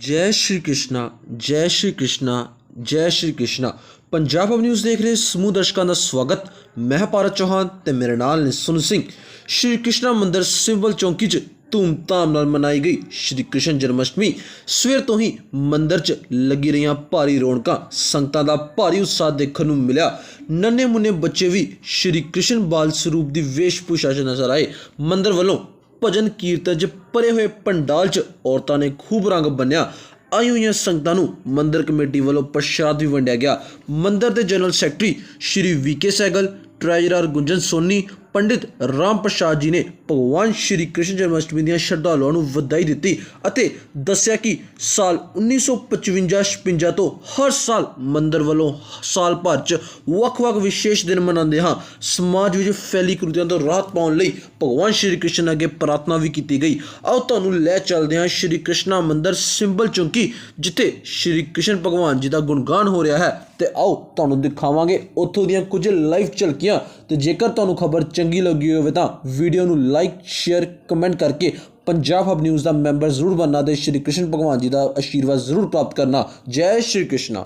ਜੈ ਸ਼੍ਰੀ ਕ੍ਰਿਸ਼ਨਾ, ਜੈ ਸ਼੍ਰੀ ਕ੍ਰਿਸ਼ਨਾ, ਜੈ ਸ਼੍ਰੀ ਕ੍ਰਿਸ਼ਨਾ। ਪੰਜਾਬ ਅਬ ਨਿਊਜ਼ ਦੇਖ ਰਹੇ ਸਮੂਹ ਦਰਸ਼ਕਾਂ ਦਾ ਸਵਾਗਤ। ਮੈਂ ਭਾਰਤ ਚੌਹਾਨ ਤੇ ਮੇਰੇ ਨਾਲ ਨੇ ਸੁਨ ਸਿੰਘ। ਸ਼੍ਰੀ ਕ੍ਰਿਸ਼ਨਾ ਮੰਦਿਰ ਸਿੰਬਲ ਚੌਂਕੀ 'ਚ ਧੂਮਧਾਮ ਨਾਲ ਮਨਾਈ ਗਈ। ਸ਼੍ਰੀ ਕ੍ਰਿਸ਼ਨ ਜਨਮਸ਼ਟਮੀ। ਸਵੇਰ ਤੋਂ ਹੀ ਮੰਦਿਰ 'ਚ ਲੱਗੀ ਰਹੀਆਂ ਭਾਰੀ ਰੌਣਕਾਂ, ਸੰਗਤਾਂ ਦਾ ਭਾਰੀ ਉਤਸ਼ਾਹ ਦੇਖਣ ਨੂੰ ਮਿਲਿਆ। ਨੰਨੇ ਮੁੰਨੇ ਬੱਚੇ ਵੀ ਸ਼੍ਰੀ ਕ੍ਰਿਸ਼ਨ ਬਾਲ ਸਰੂਪ ਦੀ ਵੇਸ਼ਭੂਸ਼ਾ 'ਚ ਨਜ਼ਰ ਆਏ। ਮੰਦਿਰ ਵੱਲੋਂ ਭਜਨ ਕੀਰਤਨ 'ਚ ਭਰੇ ਹੋਏ ਪੰਡਾਲ 'ਚ ਔਰਤਾਂ ਨੇ ਖੂਬ ਰੰਗ ਬੰਨਿਆ। ਆਈ ਹੋਈਆਂ ਸੰਗਤਾਂ ਨੂੰ ਮੰਦਰ ਕਮੇਟੀ ਵੱਲੋਂ ਪ੍ਰਸ਼ਾਦ ਵੀ ਵੰਡਿਆ ਗਿਆ। ਮੰਦਰ ਦੇ general secretary Shri VK Sehgal, treasurer Gunjan Soni Pandit Ram Prasad ji ਨੇ ਭਗਵਾਨ ਸ਼੍ਰੀ ਕ੍ਰਿਸ਼ਨ ਜਨਮਸ਼ਟਮੀ ਦੀਆਂ ਸ਼ਰਧਾਲੂਆਂ ਨੂੰ ਵਧਾਈ ਦਿੱਤੀ ਅਤੇ ਦੱਸਿਆ ਕਿ ਸਾਲ 1955-56 ਤੋਂ ਹਰ ਸਾਲ ਮੰਦਰ ਵੱਲੋਂ ਸਾਲ ਭਰ 'ਚ ਵੱਖ-ਵੱਖ ਵਿਸ਼ੇਸ਼ ਦਿਨ ਮਨਾਉਂਦੇ ਹਾਂ। ਸਮਾਜ ਵਿੱਚ ਫੈਲੀ ਕੁਰੀਤੀਆਂ ਤੋਂ ਰਾਹਤ ਪਾਉਣ ਲਈ ਭਗਵਾਨ ਸ਼੍ਰੀ ਕ੍ਰਿਸ਼ਨ ਅੱਗੇ ਪ੍ਰਾਰਥਨਾ ਵੀ ਕੀਤੀ ਗਈ। ਆਓ ਤੁਹਾਨੂੰ ਲੈ ਚੱਲਦੇ ਹਾਂ ਸ਼੍ਰੀ ਕ੍ਰਿਸ਼ਨਾ ਮੰਦਰ ਸਿੰਬਲ ਚੌਂਕੀ, ਜਿੱਥੇ ਸ਼੍ਰੀ ਕ੍ਰਿਸ਼ਨ ਭਗਵਾਨ ਜੀ ਦਾ ਗੁਣਗਾਨ ਹੋ ਰਿਹਾ ਹੈ। ਤੇ ਆਓ ਤੁਹਾਨੂੰ ਦਿਖਾਵਾਂਗੇ ਉੱਥੋਂ ਦੀਆਂ ਕੁਝ ਲਾਈਵ ਝਲਕੀਆਂ। ਤੇ ਜੇਕਰ ਤੁਹਾਨੂੰ ਖਬਰ ਚੰਗੀ ਲੱਗੀ ਹੋਵੇ ਤਾਂ ਵੀਡੀਓ ਨੂੰ ਲਾਈਕ ਸ਼ੇਅਰ ਕਮੈਂਟ ਕਰਕੇ ਪੰਜਾਬ ਹਬ ਨਿਊਜ਼ ਦਾ ਮੈਂਬਰ ਜ਼ਰੂਰ ਬਣਨਾ ਤੇ ਸ਼੍ਰੀ ਕ੍ਰਿਸ਼ਨ ਭਗਵਾਨ ਜੀ ਦਾ ਆਸ਼ੀਰਵਾਦ ਜ਼ਰੂਰ ਪ੍ਰਾਪਤ ਕਰਨਾ। ਜੈ ਸ਼੍ਰੀ ਕ੍ਰਿਸ਼ਨ।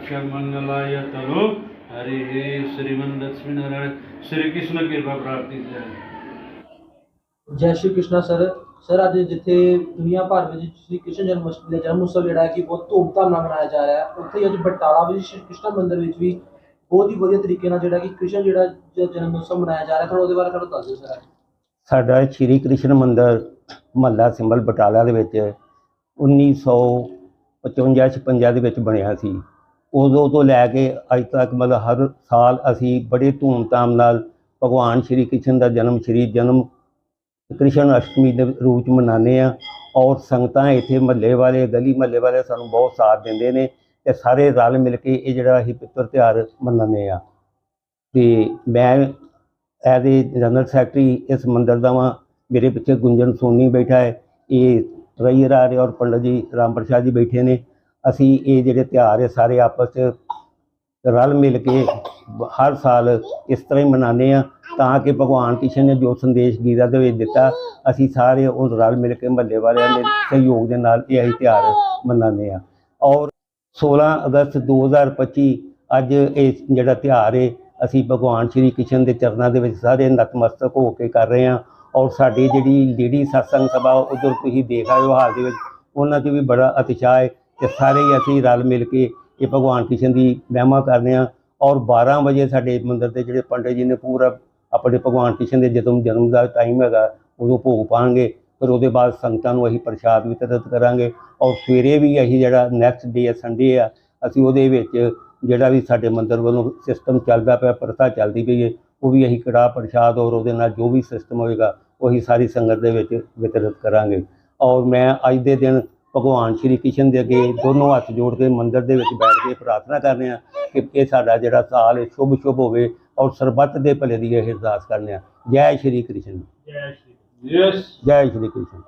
पुंडरीकाक्ष मंगलाय तनो हरे श्रीमन लक्ष्मी नारायण श्री कृष्ण कृपा प्राप्ति जय ਜੈ ਸ਼੍ਰੀ ਕ੍ਰਿਸ਼ਨਾ ਸਰ ਸਰ ਅੱਜ ਜਿੱਥੇ ਦੁਨੀਆ ਭਰ ਵਿੱਚ ਸ਼੍ਰੀ ਕ੍ਰਿਸ਼ਨ ਜਨਮ ਅਸ਼ਟਮੀ ਦਾ ਜਨਮ ਉਤਸਵ ਜਿਹੜਾ ਹੈ ਕਿ ਬਹੁਤ ਧੂਮਧਾਮ ਨਾਲ ਮਨਾਇਆ ਜਾ ਰਿਹਾ ਹੈ ਉੱਥੇ ਹੀ ਅੱਜ ਬਟਾਲਾ ਵਿੱਚ ਸ਼੍ਰੀ ਕ੍ਰਿਸ਼ਨਾ ਮੰਦਿਰ ਵਿੱਚ ਵੀ ਬਹੁਤ ਹੀ ਵਧੀਆ ਤਰੀਕੇ ਨਾਲ ਜਿਹੜਾ ਕਿ ਕ੍ਰਿਸ਼ਨ ਜਿਹੜਾ ਜ- ਜਨਮ ਉਤਸਵ ਮਨਾਇਆ ਜਾ ਰਿਹਾ ਥੋੜਾ ਉਹਦੇ ਬਾਰੇ ਥੋੜਾ ਦੱਸ ਦਿਓ ਸਰ ਸਾਡਾ ਸ਼੍ਰੀ ਕ੍ਰਿਸ਼ਨ ਮੰਦਿਰ ਮਹੱਲਾ ਸਿੰਬਲ ਬਟਾਲਾ ਦੇ ਵਿੱਚ 1955 56 ਦੇ ਵਿੱਚ ਬਣਿਆ ਸੀ ਉਦੋਂ ਤੋਂ ਲੈ ਕੇ ਅੱਜ ਤੱਕ ਮਤਲਬ ਹਰ ਸਾਲ ਅਸੀਂ ਬੜੇ ਧੂਮਧਾਮ ਨਾਲ ਭਗਵਾਨ ਸ਼੍ਰੀ ਕ੍ਰਿਸ਼ਨ ਦਾ ਜਨਮ, ਸ਼੍ਰੀ ਜਨਮ ਕ੍ਰਿਸ਼ਨ ਅਸ਼ਟਮੀ ਦੇ ਰੂਪ ਚ ਮਨਾਉਂਦੇ ਆ ਔਰ ਸੰਗਤਾਂ ਇੱਥੇ ਮਹੱਲੇ ਵਾਲੇ, ਗਲੀ ਮਹੱਲੇ ਵਾਲੇ ਸਾਨੂੰ ਬਹੁਤ ਸਾਥ ਦਿੰਦੇ ਨੇ ਤੇ ਸਾਰੇ ਰਲ ਮਿਲ ਕੇ ਇਹ ਜਿਹੜਾ ਅਸੀਂ ਪਿੱਤਰ ਤਿਉਹਾਰ ਮਨਾਉਂਦੇ ਆ ਤੇ ਮੈਂ ਐਜ਼ ਏ ਜਨਰਲ ਸੈਕਟਰੀ ਇਸ ਮੰਦਰ ਦਾ ਵਾਂ, ਮੇਰੇ ਪਿੱਛੇ ਗੁੰਜਨ ਸੋਨੀ ਬੈਠਾ ਹੈ, ਇਹ ਰਈਰ ਔਰ ਪੰਡਤ ਜੀ ਰਾਮ ਪ੍ਰਸਾਦ ਜੀ ਬੈਠੇ ਨੇ। ਅਸੀਂ ਇਹ ਜਿਹੜੇ ਤਿਉਹਾਰ ਹੈ, ਸਾਰੇ ਆਪਸ 'ਚ ਰਲ ਮਿਲ ਕੇ ਹਰ ਸਾਲ ਇਸ ਤਰ੍ਹਾਂ ਹੀ ਮਨਾਉਂਦੇ ਆ ਤਾਂ ਕਿ ਭਗਵਾਨ ਕ੍ਰਿਸ਼ਨ ਨੇ ਜੋ ਸੰਦੇਸ਼ ਗੀਤਾ ਦੇ ਵਿੱਚ ਦਿੱਤਾ, ਅਸੀਂ ਸਾਰੇ ਉਹ ਰਲ ਮਿਲ ਕੇ ਮਹੱਲੇ ਵਾਲਿਆਂ ਦੇ ਸਹਿਯੋਗ ਦੇ ਨਾਲ ਇਹ ਅਸੀਂ ਤਿਉਹਾਰ ਮਨਾਉਂਦੇ ਆ ਔਰ 16 ਅਗਸਤ 2025 ਅੱਜ ਇਹ ਜਿਹੜਾ ਤਿਉਹਾਰ ਹੈ, ਅਸੀਂ ਭਗਵਾਨ ਸ਼੍ਰੀ ਕ੍ਰਿਸ਼ਨ ਦੇ ਚਰਨਾਂ ਦੇ ਵਿੱਚ ਸਾਰੇ ਨਤਮਸਤਕ ਹੋ ਕੇ ਕਰ ਰਹੇ ਹਾਂ ਔਰ ਸਾਡੀ ਜਿਹੜੀ ਲੇਡੀ satsang ਸਭਾ, ਉਧਰ ਤੁਸੀਂ ਦੇਖ ਰਹੇ ਹੋ ਹਾਲ ਦੇ ਵਿੱਚ, ਉਹਨਾਂ 'ਚ ਵੀ ਬੜਾ ਉਤਸ਼ਾਹ ਹੈ। ਤੇ ਸਾਰੇ ਹੀ ਅਸੀਂ ਰਲ ਮਿਲ ਕੇ ਇਹ ਭਗਵਾਨ ਕ੍ਰਿਸ਼ਨ ਦੀ ਮਹਿਮਾ ਕਰਦੇ ਹਾਂ ਔਰ 12 ਵਜੇ ਸਾਡੇ ਮੰਦਿਰ ਦੇ ਜਿਹੜੇ ਪੰਡਿਤ ਜੀ ਨੇ ਪੂਰਾ ਆਪਣੇ ਭਗਵਾਨ ਕ੍ਰਿਸ਼ਨ ਦੇ ਜਦੋਂ ਜਨਮ ਦਾ ਟਾਈਮ ਹੈਗਾ, ਉਦੋਂ ਭੋਗ ਪਾਣਗੇ, ਫਿਰ ਉਹਦੇ ਬਾਅਦ ਸੰਗਤਾਂ ਨੂੰ ਅਸੀਂ ਪ੍ਰਸ਼ਾਦ ਵਿਤਰਿਤ ਕਰਾਂਗੇ ਔਰ ਸਵੇਰੇ ਵੀ ਅਸੀਂ ਜਿਹੜਾ ਨੈਕਸਟ ਡੇ ਹੈ ਸੰਡੇ ਆ, ਅਸੀਂ ਉਹਦੇ ਵਿੱਚ ਜਿਹੜਾ ਵੀ ਸਾਡੇ ਮੰਦਰ ਵੱਲੋਂ ਸਿਸਟਮ ਚੱਲਦਾ ਪਿਆ, ਪ੍ਰਥਾ ਚੱਲਦੀ ਪਈ ਹੈ, ਉਹ ਵੀ ਅਸੀਂ ਕੜਾਹ ਪ੍ਰਸ਼ਾਦ ਔਰ ਉਹਦੇ ਨਾਲ ਜੋ ਵੀ ਸਿਸਟਮ ਹੋਏਗਾ, ਉਹੀ ਸਾਰੀ ਸੰਗਤ ਦੇ ਵਿੱਚ ਵਿਤਰਿਤ ਕਰਾਂਗੇ ਔਰ ਮੈਂ ਅੱਜ ਦੇ ਦਿਨ ਭਗਵਾਨ ਸ਼੍ਰੀ ਕ੍ਰਿਸ਼ਨ ਦੇ ਅੱਗੇ ਦੋਨੋਂ ਹੱਥ ਜੋੜ ਕੇ ਮੰਦਿਰ ਦੇ ਵਿੱਚ ਬੈਠ ਕੇ ਪ੍ਰਾਰਥਨਾ ਕਰਨੇ ਆ ਕਿ ਇਹ ਸਾਡਾ ਜਿਹੜਾ ਸਾਲ ਹੈ ਸ਼ੁਭ ਸ਼ੁਭ ਹੋਵੇ ਔਰ ਸਰਬੱਤ ਦੇ ਭਲੇ ਦੀ ਇਹ ਅਰਦਾਸ ਕਰਨੇ ਆ। ਜੈ ਸ਼੍ਰੀ ਕ੍ਰਿਸ਼ਨ। यस ਜੈ ਸ਼੍ਰੀ ਕ੍ਰਿਸ਼ਨ।